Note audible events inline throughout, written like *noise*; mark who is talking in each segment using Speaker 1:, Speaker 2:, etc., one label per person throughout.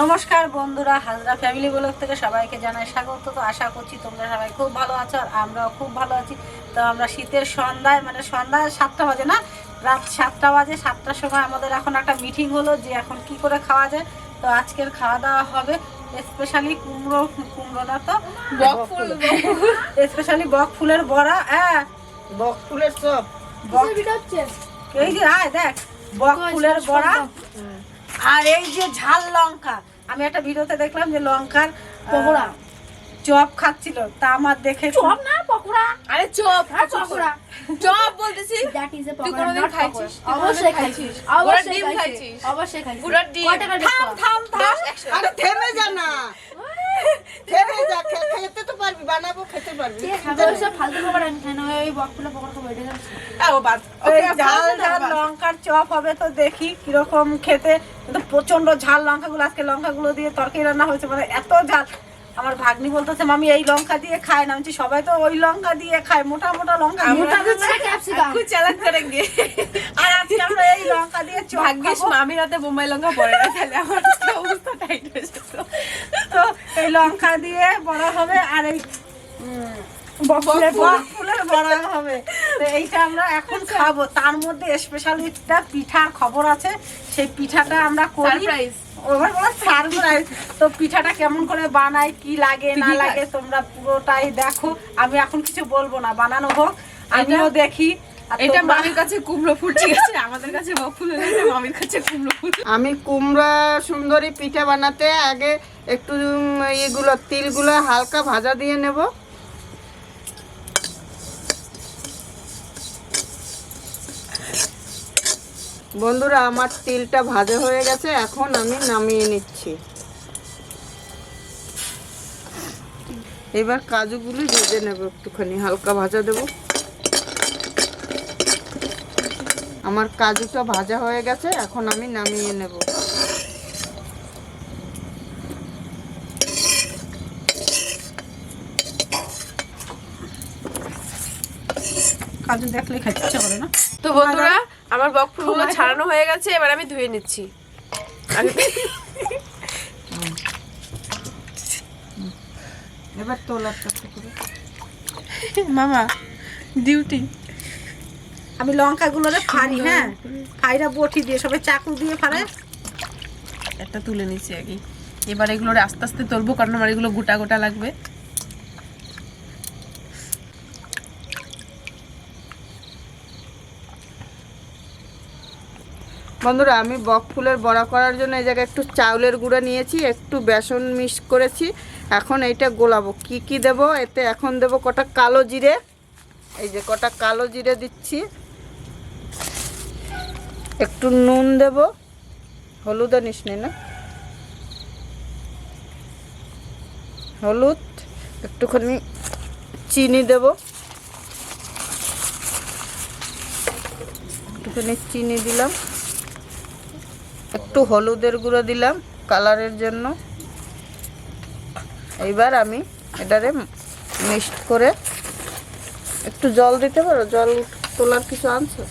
Speaker 1: নমস্কার বন্ধুরা Hazra family blog থেকে সবাইকে জানাই স্বাগত। তো আশা করছি তোমরা সবাই খুব ভালো আছো আর আমরাও খুব ভালো আছি। তো আমরা শীতের সন্ধ্যায় মানে সন্ধ্যায় সাতটা বাজে না? রাত সাতটা বাজে সাতটার সময় আমাদের এখন একটা মিটিং হলো যে এখন কি করে খাওয়া যায়। তো আজকের খাওয়া দাওয়া হবে স্পেশালি কুমড়ো কুমড়ো না তো?
Speaker 2: বক ফুল,
Speaker 1: স্পেশালি বক ফুলের বড়া হ্যাঁ।
Speaker 3: বক ফুলের চপ।
Speaker 1: বক এই যে আয় দেখ বক ফুলের বড়া। আর এই যে ঝাল লঙ্কা আমি একটা ভিডিওতে দেখলাম যে লঙ্কার পকোড়া চপ খাচ্ছিল তা আমার দেখে
Speaker 2: চপ না পকোড়া? আরে চপ
Speaker 1: হ্যাঁ,
Speaker 2: পকোড়া। চপ বলতেছি
Speaker 4: দ্যাট ইজ
Speaker 2: এ
Speaker 4: পকোড়া, তুই
Speaker 2: খাইছিস?
Speaker 4: অবশ্যই খাইছিস? অবশ্যই খাইছিস? অবশ্যই খাইছিস
Speaker 2: পুরো ডিম।
Speaker 1: থাম থাম থাম।
Speaker 3: আরে থেমে যা না। থেমে যা খেতে তো পারবি বানাবো খেতে পারবি
Speaker 4: ঠিক আছে, ওইসব ফালতু খাবার আমি খাই না, ওই বকফুলের পকোড়া খাব, এটা জানছি।
Speaker 2: আ, ও বাদ।
Speaker 1: এই
Speaker 2: ওকে,
Speaker 1: ঝাল। লঙ্কার চপ হবে তো দেখি কীরকম খেতে কিন্তু প্রচণ্ড ঝাল লঙ্কাগুলো আজকে লঙ্কাগুলো দিয়ে তরকারি রান্না হয়েছে মানে এত ঝাল আমার ভাগ্নি বলতেছে মামি এই লঙ্কা দিয়ে খায় না আমি সবাই তো ওই লঙ্কা দিয়ে খায় মোটা মোটা লঙ্কা মোটা।
Speaker 2: খুব চালাক করে গিয়ে।
Speaker 1: আর আজকে আমরা এই লঙ্কা দিয়ে
Speaker 2: ভাগ্যিস। মামি রাতে বোম্বাই লঙ্কা পড়ে না তাহলে আমার অবস্থা টাইট হয়ে যেত।
Speaker 1: তো এই লঙ্কা দিয়ে বড়া হবে আর এই বড়া। হবে। তো এইটা আমরা এখন খাব। তার মধ্যে পিঠার খবর আছে। সেই পিঠাটা আমরা করি।
Speaker 2: Surprise.
Speaker 1: ওভার বলা সারপ্রাইজ তো পিঠাটা কেমন করে বানাই কি লাগে না লাগে তোমরা পুরোটাই দেখো। আমি এখন কিছু বলব না বানানো হোক। আমিও দেখি।
Speaker 2: এটা মামির কাছে কুমড়ো ফুল ঠিক আছে? আমাদের কাছে বক ফুল মামির কাছে কুমড়ো ফুল।
Speaker 3: আমি কুমড়া সুন্দরী পিঠা বানাতে আগে একটু এগুলো তিলগুলো হালকা ভাজা দিয়ে নেব। বন্ধুরা আমার তিলটা ভাজা হয়ে গেছে এখন আমি নামিয়ে নিচ্ছি। এবার কাজুগুলো ভেজে নেব একটুখানি হালকা ভাজা দেব। আমার কাজুটা ভাজা হয়ে গেছে এখন আমি নামিয়ে নেব।
Speaker 1: কাজু দেখলে খেতে ইচ্ছে করে না?
Speaker 2: তো বন্ধুরা আমার বক ফুলগুলো ছাড়ানো হয়ে গেছে এবার আমি ধুয়ে নিচ্ছি।
Speaker 3: এবার তোলারটা করে।
Speaker 2: মামা ডিউটি
Speaker 1: আমি লঙ্কাগুলোরে ফাড়ি হ্যাঁ? ফাইরা বটি দিয়ে সবাই চাকু দিয়ে ফাড়ে।
Speaker 2: একটা তুলে নিচ্ছি আগে। এবার এগুলো আস্তে আস্তে তুলবো কারণ আমার এগুলো গোটা গোটা লাগবে।
Speaker 3: বন্ধুরা আমি বক ফুলের বড়া করার জন্য এই জায়গায় একটু চাউলের গুঁড়া নিয়েছি একটু বেসন মিক্স করেছি। এখন এইটা গোলাবো। কি কি দেব? এতে এখন দেব কটা কালো জিরে। এই যে কটা কালো জিরে দিচ্ছি। একটু নুন দেব। হলুদ আনিস নি না। হলুদ, একটুখানি চিনি দেব। একটুখানি চিনি দিলাম। একটু হলুদের গুঁড়ো দিলাম কালারের জন্য। এইবার আমি এটারে মিক্সড করে একটু জল দিতে পারো? জল তোলার কিছু আনছো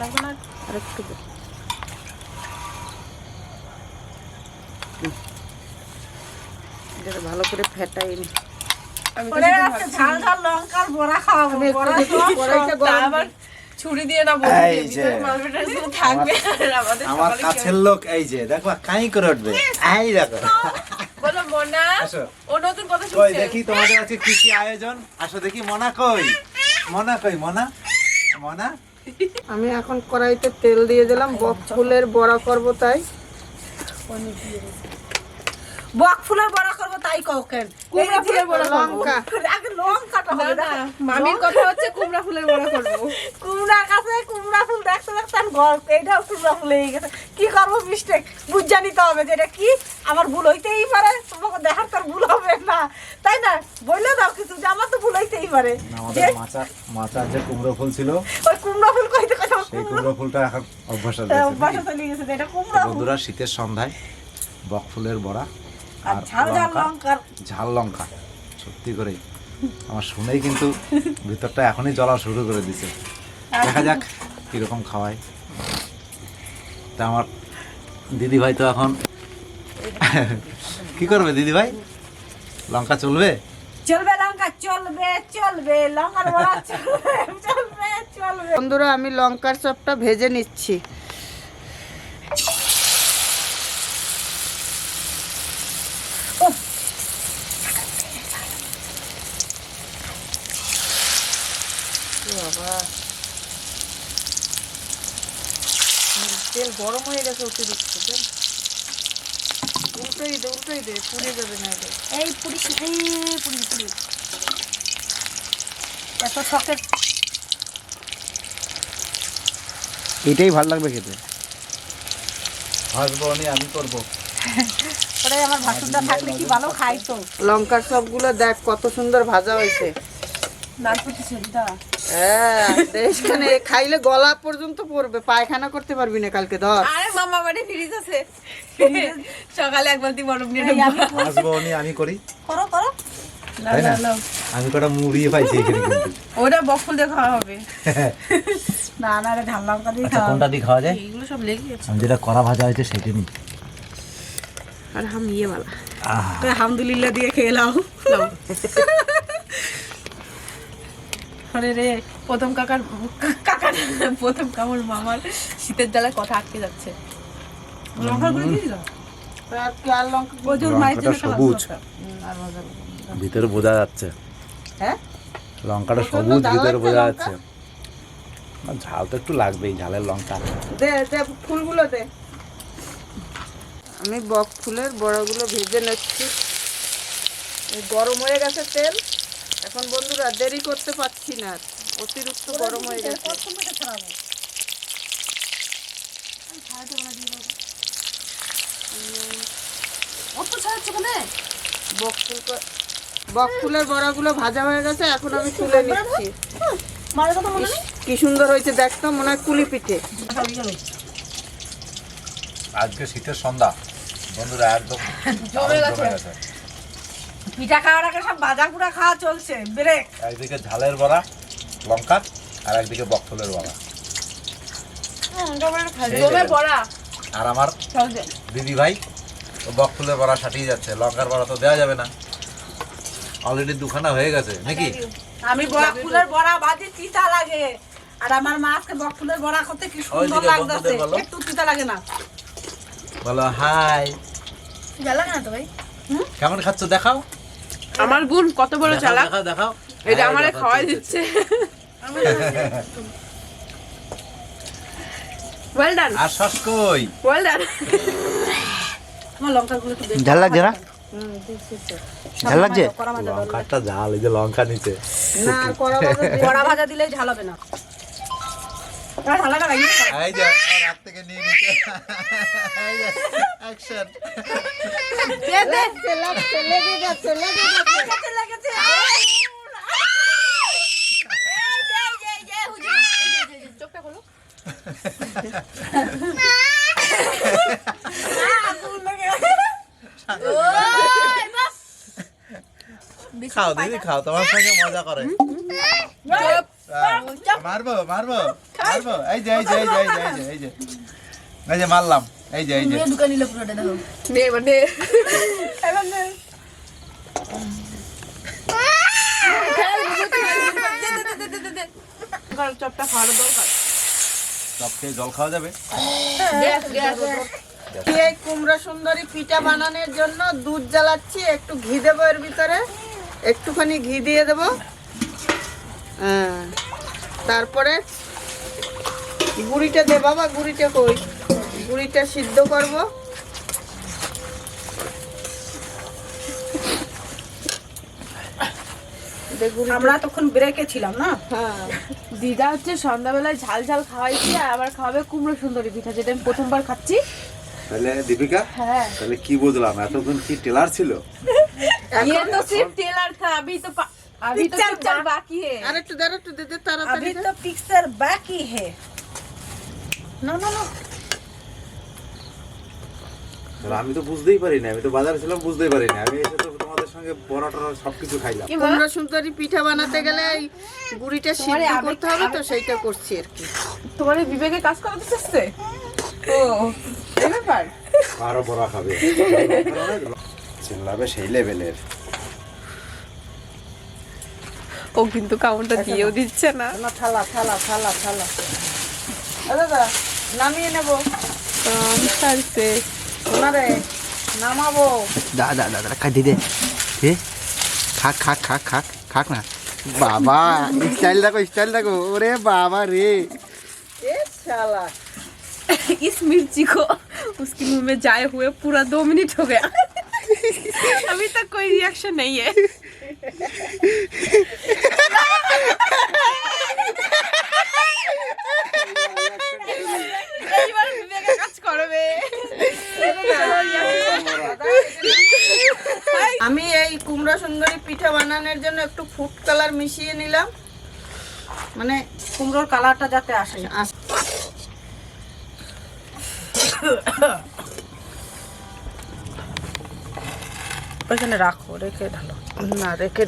Speaker 1: লাগবে না
Speaker 3: আর একটু দে। হুম। এটারে ভালো করে ফেটাই নি
Speaker 2: আমি
Speaker 1: ওরে আজকে ঝাল ঝাল লঙ্কার বড়া খাওয়াবো
Speaker 3: আমি একটু
Speaker 1: বড়া
Speaker 3: দেখি
Speaker 1: চপ,
Speaker 3: কড়াইটা
Speaker 1: চপ।
Speaker 2: তা
Speaker 3: গরম
Speaker 2: আবার ছুরি দিয়ে না বলতে
Speaker 5: এই যে।
Speaker 2: ভিতরে মালবেটা শুধু থাকবে আর আমাদের
Speaker 5: আমার কাছের লোক এই যে দেখো কাই করে উঠবে। এই দেখো।
Speaker 2: বলো মনা ও নতুন কথা শুনছে।
Speaker 5: দেখি তোমাদের আজকে কি কি আয়োজন? আসো দেখি মনা কই? মনা কই মনা? মনা?
Speaker 3: আমি এখন কড়াইতে তেল দিয়ে দিলাম বক ফুলের বড়া করব তাই। понеділок.
Speaker 1: বক ফুলের বড়া করব তাই কও কেন?
Speaker 2: কুমড়া ফুলের বড়া করব।
Speaker 3: লঙ্কা।
Speaker 1: আগে লঙ্কাটা
Speaker 2: না
Speaker 1: হবে
Speaker 2: না মামির কথা হচ্ছে কুমড়া ফুলের বড়া করব। *laughs*
Speaker 1: কুমড়া গাছে কুমড়া ফুল দেখতে দেখতে আমি ঘর এইটাও কুমড়া ফুল হয়ে গেছে। কি করব মিস্টেক বুঝা নিতে হবে যে এটা কি? আমার ভুল হইতেই পারে। তোমাকে দেখার তোর ভুল হবে না। তাই না? বললে দাও কিছু যে আমার তো ভুল হইতেই পারে। যে
Speaker 5: মাচা যে কুমড়ো ফুল ছিল
Speaker 1: ওই কুমড়া ফুল কইতে
Speaker 5: সেই
Speaker 1: কুমড়ো
Speaker 5: ফুলটা এখন অভ্যাস হয়ে
Speaker 1: অভ্যাসে? চলে গেছে এটা কুমড়া ফুল।
Speaker 5: বন্ধুরা শীতের সন্ধ্যায় বক ফুলের বড়া
Speaker 1: আর ঝাল ঝাল
Speaker 5: লঙ্কা। ঝাল লঙ্কা সত্যি করে। আমার শুনেই কিন্তু ভিতরটা এখনই জ্বলা শুরু করে দিছে। দেখা যাক কীরকম খাওয়ায়। তা আমার দিদি ভাই তো এখন কি করবে দিদি ভাই লঙ্কা চলবে?
Speaker 1: চলবে লঙ্কা চলবে চলবে। লঙ্কার বড়া চলবে চলবে চলবে।
Speaker 3: বন্ধুরা আমি লঙ্কার চপটা ভেজে নিচ্ছি। তেল গরম হয়ে গেছে অতিরিক্ত। উল্টোই দে উল্টোই দে পুড়ে যাবে না
Speaker 4: এই পুরি এই পুরি পুরি
Speaker 1: এত শখের
Speaker 6: এটাই ভালো লাগবে খেতে।
Speaker 5: ভাজবো নি আমি করব।
Speaker 1: আমার ভাসুরটা থাকলে কি ভালো খাই
Speaker 3: লঙ্কার সবগুলো দেখ কত সুন্দর ভাজা হয়েছে। হ্যাঁ এখানে খাইলে গলা পর্যন্ত পড়বে পায়খানা করতে পারবি না কালকে ধর।
Speaker 2: আরে মামা বাড়ি ফ্রিজ আছে। সকালে এক বালতি বরফ নিয়ে
Speaker 1: এই আমি
Speaker 5: আমি করি।
Speaker 1: করো করো।
Speaker 5: আমি কটা মুড়িয়ে পাইছি এখানে
Speaker 2: ওটা বকফুল দিয়ে খাওয়া হবে। *laughs*
Speaker 1: না না রে ঝাল লঙ্কা দিয়ে
Speaker 5: আচ্ছা
Speaker 1: খাও
Speaker 5: কোনটা দিয়ে খাওয়া যায়?
Speaker 2: এইগুলো সব লেগে গেছে।
Speaker 5: আমি যেটা কড়া ভাজা হয়েছে সেটা নিই।
Speaker 2: আর হাম ইয়ে বালা।
Speaker 1: আলহামদুলিল্লাহ দিয়ে খেয়ে নাও। *laughs*
Speaker 2: আরে রে প্রথম কাকার কাকার প্রথম কামড় মামার শীতের জ্বালায় কথা আটকে যাচ্ছে।
Speaker 5: ভিতরে বোঝা যাচ্ছে।
Speaker 3: হ্যাঁ?
Speaker 5: লঙ্কাটা সবুজ ভিতরে বোঝা যাচ্ছে। ঝাল তো একটু লাগবেই ঝালের লঙ্কা।
Speaker 3: দে দে ফুলগুলো দে। আমি বক ফুলের বড়াগুলো ভেজে নিচ্ছি। গরম হয়ে গেছে তেল। এখন বন্ধুরা দেরি করতে পারছি না। অতিরিক্ত গরম হয়ে গেছে।
Speaker 1: প্রথম থেকে ছড়াবো।
Speaker 4: অত ছাড়াচ্ছে মানে
Speaker 3: বক ফুল বক ফুলের বড়াগুলো ভাজা হয়ে গেছে এখন আমি তুলে নিচ্ছি।
Speaker 4: মনে
Speaker 3: কি সুন্দর হয়েছে দেখতো মনে হয় কুলি পিঠে।
Speaker 5: আজকে শীতের সন্ধ্যা। বন্ধুরা একদম
Speaker 2: জমে গেছে।
Speaker 1: পিঠা খাওয়ার আগে সব ভাজা পুরা খাওয়া চলছে ব্রেক
Speaker 5: একদিকে ঝালের বড়া লঙ্কা আর একদিকে বকফুলের বড়া।
Speaker 2: পড়া
Speaker 5: আর আমার দিদি ভাই বকফুলের বড়া সাটিয়ে যাচ্ছে। লঙ্কার বড়া তো দেওয়া যাবে না। অলরেডি দুখানা হয়ে গেছে নাকি?
Speaker 1: আমি বক ফুলের বড়া বাজি তিতা লাগে। আর আমার মা আজকে বক ফুলের বড়া করতে কি সুন্দর লাগতেছে। একটু তিতা লাগে না।
Speaker 5: বলো হাই।
Speaker 4: জ্বালা না তো ভাই?
Speaker 5: কেমন খাচ্ছ? দেখাও।
Speaker 2: আমার বোন কত বড় চালাক
Speaker 5: দেখাও
Speaker 2: এটা
Speaker 5: হ্যাঁ,
Speaker 2: আমারে খাওয়াই দিচ্ছে ওয়েল ডান
Speaker 5: আর সস কই
Speaker 2: ওয়েল ডান
Speaker 1: আমার লঙ্কাগুলো একটু বেশি
Speaker 6: ঝাল লাগছে না ঝাল লাগছে।
Speaker 5: লঙ্কাটা ঝাল এই যে লঙ্কা নিচে
Speaker 3: না কড়া ভাজা দে।
Speaker 1: কড়া ভাজা দিলেই ঝাল হবে না
Speaker 5: নিতে অ্যাকশন খাও দিদি খাও তোমার সঙ্গে মজা করে। মারবো মারবো মারবো। এই যে এই যে এই যে এই যে এই যে এই যে। মারলাম। এই যে এই যে।
Speaker 4: দোকান নিলে পুরোটা দেখো।
Speaker 2: নে মানে? চপটা খাওয়ার দরকার।
Speaker 5: সব খেয়ে জল খাওয়া যাবে?
Speaker 3: এই কুমড়ো সুন্দরী পিঠা বানানোর জন্য দুধ জ্বালাচ্ছি একটু ঘি দেবো এর ভিতরে। একটুখানি ঘি দিয়ে দেব। হ্যাঁ তারপরে গুড়িটা দে বাবা গুড়িটা কই? গুড়িটা সিদ্ধ করব দে গুড়ি
Speaker 1: আমরা তখন ব্রেকে ছিলাম না
Speaker 3: হ্যাঁ
Speaker 2: দিদা হচ্ছে সন্ধ্যাবেলায় ঝাল ঝাল খাওয়াইছে আর আবার খাওয়াবে কুমড়ো সুন্দরী পিঠা যেটা আমি প্রথমবার খাচ্ছি
Speaker 5: তাহলে দীপিকা
Speaker 2: হ্যাঁ
Speaker 5: তাহলে কি বুঝলাম এতক্ষণ কি টেলার ছিল
Speaker 2: ये तो सिर्फ टेलर था अभी तो पा- अभी तो
Speaker 1: पिक्चर
Speaker 2: पिक्चर
Speaker 1: बा-
Speaker 2: बाकी है
Speaker 3: আর একটু দে আর একটু দে দে তাড়াতাড়ি
Speaker 1: अभी
Speaker 3: দে।
Speaker 1: तो पिक्चर बाकी है नो नो नो
Speaker 5: তাহলে আমি তো বুঝতেই পারি না আমি তো বাজারে ছিলাম বুঝতেই পারি না আমি এসে তো তোমাদের সঙ্গে বড়া টড়া সবকিছু খাইলাম।
Speaker 3: কুমড়ো সুন্দরী পিঠা বানাতে গেলে এই গুড়িটা সিদ্ধ করতে হবে তো সেইটা করছি আর কি।
Speaker 2: তোমার বিবেকে কাজ ও এই ব্যাপার?
Speaker 5: আরও বড়া খাবে। চিল্লাবে সেই লেভেলের।
Speaker 2: ও কিন্তু কাউন্টার দিয়েও দিচ্ছে না।
Speaker 3: না থালা থালা থালা থালা। দাদা নামিয়ে নেব।
Speaker 2: সারছে
Speaker 3: ওনারে নামাবো
Speaker 6: দা দা দা দা খাই দিদে দে খাক খাক খাক খাক খাক না বাবা স্টাইল দেখো স্টাইল দেখো ওরে বাবা রে
Speaker 3: এ শালা
Speaker 2: इस मिर्ची को उसके मुंह में जाए हुए पूरा दो मिनट हो गया अभी तक कोई रिएक्शन नहीं है
Speaker 3: কুমড়ো সুন্দরী পিঠা বানানোর জন্য একটু ফুড কালার মিশিয়ে নিলাম। মানে
Speaker 1: কুমড়োর কালারটা যাতে আসে। ওইখানে রাখো রেখে ঢালো।
Speaker 3: না রেখে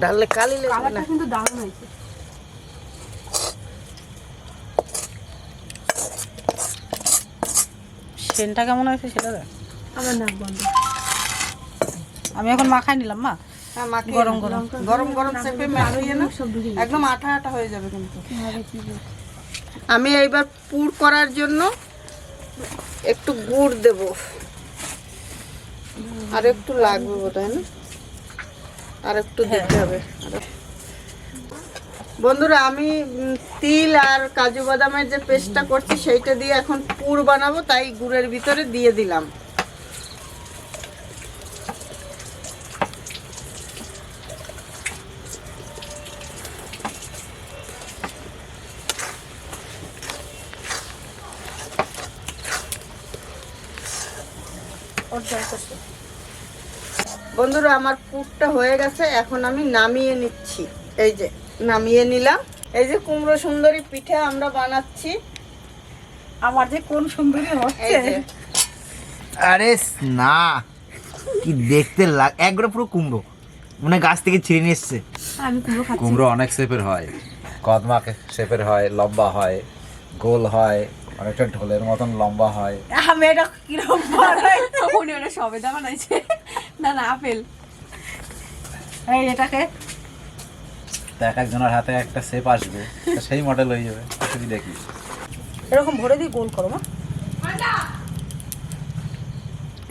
Speaker 3: ডাললে কালি লেগে না।
Speaker 4: কিন্তু দারুণ হয়েছে।
Speaker 1: সেনটা কেমন হয়েছে সেটা দেখ।
Speaker 4: আমার নাক বন্ধ
Speaker 1: আমি এখন মাখাই নিলাম মা।
Speaker 3: হ্যাঁ,
Speaker 1: গরম গরম।
Speaker 3: গরম গরম চেপে মাখিয়ে না একদম আঠা আঠা হয়ে যাবে কিন্তু। আমি এইবার পুর করার জন্য একটু গুড় দেব। আর একটু লাগবে বোধহয় না? আর একটু দিতে হবে। বন্ধুরা আমি তিল আর কাজু বাদামের যে পেস্টটা করছি সেইটা দিয়ে এখন পুর বানাবো তাই গুড়ের ভিতরে দিয়ে দিলাম। বন্ধুরা আমার পুরটা হয়ে গেছে এখন আমি নামিয়ে নিচ্ছি। এই যে নামিয়ে নিলাম। এই যে কুমড়ো সুন্দরী পিঠা আমরা বানাচ্ছি।
Speaker 1: আমার যে কোন সুন্দরী হচ্ছে।
Speaker 6: আরে না কি দেখতে লাগ একবারে পুরো কুমড়ো। মানে গাছ থেকে ছিঁড়ে নিয়ে এসছে।
Speaker 4: আমি কুমড়ো খাচ্ছি।
Speaker 5: কুমড়ো অনেক শেপের হয়। কদমা শেপের হয় লম্বা হয় গোল হয় অনেকটা ঢোলের মতন লম্বা হয়।
Speaker 1: আমি এটা কীরকম?
Speaker 2: উনি ওটা সবেদা বানাইছে। না না আপেল।
Speaker 1: এই এটাকে?
Speaker 5: এক একজনের হাতে একটা শেপ আসবে সেই মডেল হয়ে যাবে দেখি।
Speaker 1: এরকম ভরে দিয়ে গোল করো মা।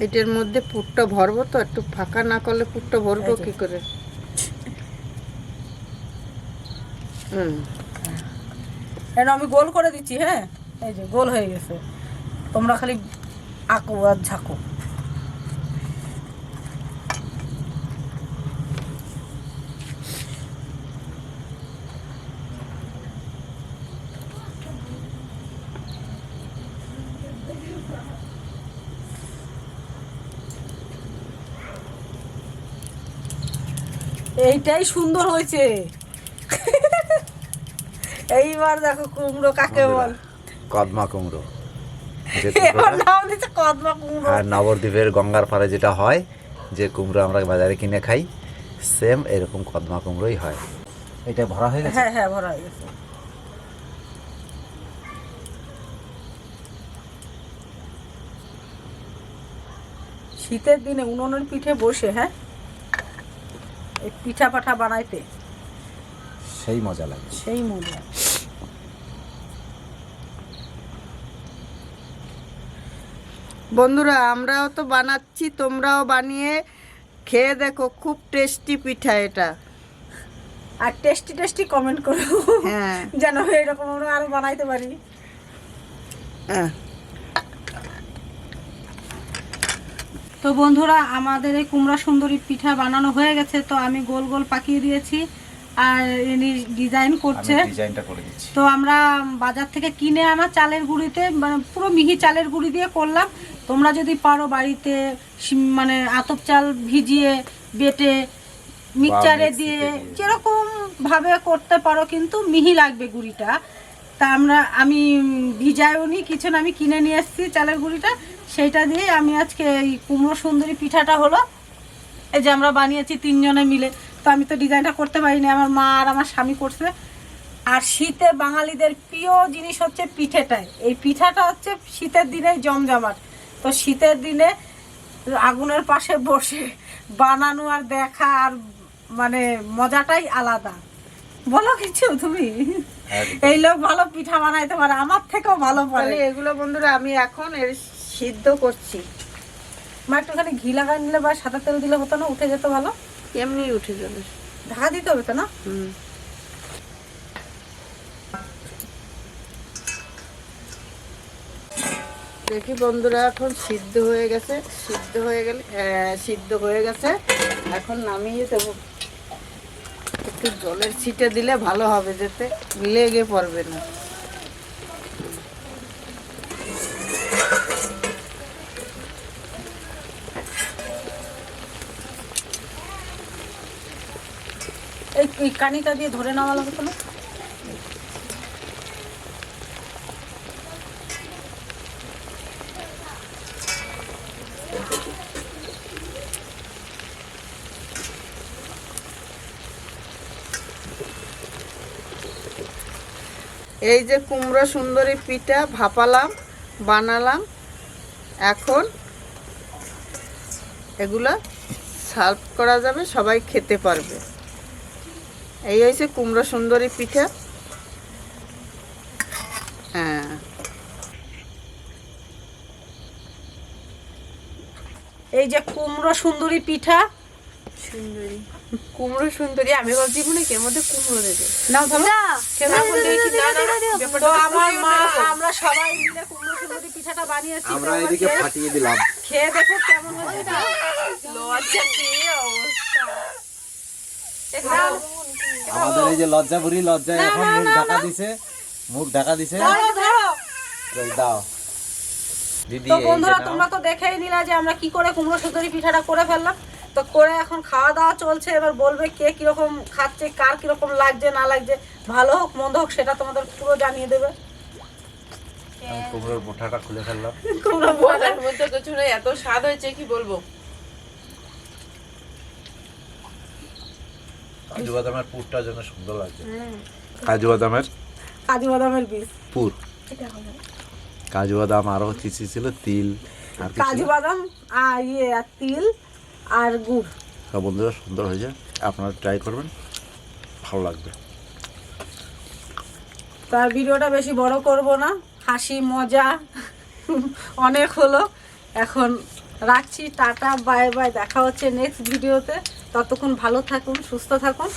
Speaker 3: এটার মধ্যে পুরটা ভরবো তো একটু ফাঁকা না করলে পুরটা ভরবো কি করে? হুম।
Speaker 1: আমি গোল করে দিচ্ছি হ্যাঁ? এই যে গোল হয়ে গেছে। তোমরা খালি আঁকো আর ঝাঁকো। এইটাই সুন্দর হয়েছে। এইবার দেখো কুমড়ো কাকে বল।
Speaker 5: কদমা কুমড়ো। আর নবদ্বীপের গঙ্গার পাড়ে যেটা হয় যে কুমড়ো আমরা বাজারে কিনে খাই সেম এরকম কদমা কুমড়োই হয়। এটা ভরা হয়ে গেছে?
Speaker 1: হ্যাঁ হ্যাঁ ভরা হয়ে গেছে। শীতের দিনে উনুনের পিঠে বসে হ্যাঁ? এই পিঠা পাঠা বানাইতে।
Speaker 5: সেই মজা লাগে।
Speaker 1: সেই মজা।
Speaker 3: বন্ধুরা আমরাও তো বানাচ্ছি তোমরাও বানিয়ে খেয়ে দেখো খুব টেস্টি পিঠা এটা।
Speaker 1: আর টেস্টি টেস্টি কমেন্ট করো।
Speaker 3: হ্যাঁ।
Speaker 1: যেন এরকম আমরা আরও বানাইতে পারি।
Speaker 3: হ্যাঁ।
Speaker 1: তো বন্ধুরা আমাদের এই কুমড়া সুন্দরী পিঠা বানানো হয়ে গেছে তো আমি গোল গোল পাকিয়ে দিয়েছি আর ইনি ডিজাইন করছে।
Speaker 5: ডিজাইনটা করে দিচ্ছি।
Speaker 1: তো আমরা বাজার থেকে কিনে আনা চালের গুঁড়িতে মানে পুরো মিহি চালের গুঁড়ি দিয়ে করলাম। তোমরা যদি পারো বাড়িতে মানে আতপ চাল ভিজিয়ে বেটে মিক্সচারে দিয়ে
Speaker 5: দিয়ে।
Speaker 1: যেরকম ভাবে করতে পারো কিন্তু মিহি লাগবে গুঁড়িটা। তা আমরা, আমি ভিজাইও নি, কিছু না, আমি কিনে নিয়ে এসেছি চালের গুঁড়িটা। সেইটা দিয়ে আমি আজকে এই কুমড়ো সুন্দরী পিঠাটা হলো। এই যে আমরা বানিয়েছি তিনজনে মিলে। তো আমি তো ডিজাইনটা করতে পারিনি, আমার মা আর আমার স্বামী করছে। আর শীতে বাঙালিদের প্রিয় জিনিস হচ্ছে পিঠেটাই। এই পিঠাটা হচ্ছে শীতের দিনে জমজমাট। তো শীতের দিনে আগুনের পাশে বসে বানানো আর দেখা আর মানে মজাটাই আলাদা। বলো কিছু তুমি? এই লোক ভালো পিঠা বানাইতে পারে আমার থেকেও ভালো পারে।
Speaker 3: এগুলো বন্ধুরা আমি এখন এর সিদ্ধ করছি।
Speaker 1: মা একটুখানি ঘি লাগাই নিলে বা সাদা তেল দিলে হতো না উঠে যেত ভালো?
Speaker 3: এমনি উঠে যাবে।
Speaker 1: ঢাকা দিতে হবে তো না?
Speaker 3: হুম। দেখি বন্ধুরা এখন সিদ্ধ হয়ে গেছে সিদ্ধ হয়ে গেলে সিদ্ধ হয়ে গেছে। এখন নামিয়ে দেবো। একটু জলের ছিটে দিলে ভালো হবে, যেতে লেগে পড়বে না।
Speaker 1: এই কানিটা দিয়ে ধরে নেওয়া লাগতো না
Speaker 3: এই যে কুমড়ো সুন্দরী পিঠা, ভাপালাম, বানালাম। এখন এগুলা সার্ভ করা যাবে, সবাই খেতে পারবে। এই হয়েছে কুমড়ো সুন্দরী পিঠা। হ্যাঁ।
Speaker 1: এই যে কুমড়ো সুন্দরী পিঠা
Speaker 2: সুন্দরী। কুমড়ো সুন্দরী আমি ভাবছি মনে কি? এর মধ্যে কুমড়ো দেবে।
Speaker 1: ধরো
Speaker 2: না
Speaker 1: তো
Speaker 2: তো
Speaker 1: আমার মা আমরা সবাই মিলে কুমড়ো সুন্দরী পিঠাটা বানিয়েছি।
Speaker 6: আমরা এদিকে ফাটিয়ে দিলাম।
Speaker 1: খেয়ে দেখো কেমন হয়েছে।
Speaker 2: লজ্জা পেয়ে অবস্থা।
Speaker 5: আমাদের এই যে লজ্জা বুড়ি লজ্জায় এখন মুখ ঢাকা দিছে মুখ ঢাকা দিছে।
Speaker 1: ধরো ধরো
Speaker 5: দাও। দিদি
Speaker 1: তো বন্ধুরা তোমরা তো দেখেই নিলা যে আমরা কি করে কুমড়ো সুন্দরী পিঠাটা করে ফেললাম। তো করে এখন খাওয়া দাওয়া চলছে এবার বলবে কে কীরকম খাচ্ছে কার কীরকম লাগছে না লাগছে। ভালো হোক মন্দ হোক সেটা তোমাদের পুরো জানিয়ে দেবে।
Speaker 5: কুমড়োর মুঠাটা খুলে ফেললাম। *laughs*
Speaker 1: কুমড়ো
Speaker 2: বলার মধ্যে কিছু নেই এত স্বাদ হয়েছে কি বলব?
Speaker 5: কাজু বাদামের পুরটা যেন সুন্দর লাগছে। কাজু বাদামের?
Speaker 1: কাজু বাদামের বীজ।
Speaker 5: পুর। কাজু বাদাম আরও কিছু ছিল তিল আর
Speaker 1: কাজু বাদাম আর ইয়ে আর তিল। আর গুড়।
Speaker 5: সব বন্ধুরা সুন্দর হয়েছে। আপনারা ট্রাই করবেন ভালো লাগবে।
Speaker 1: তার ভিডিওটা বেশি বড় করব না। হাসি মজা *laughs* অনেক হলো। এখন রাখছি টাটা বাই বাই। দেখা হচ্ছে নেক্সট ভিডিওতে ততক্ষণ ভালো থাকুন সুস্থ থাকুন।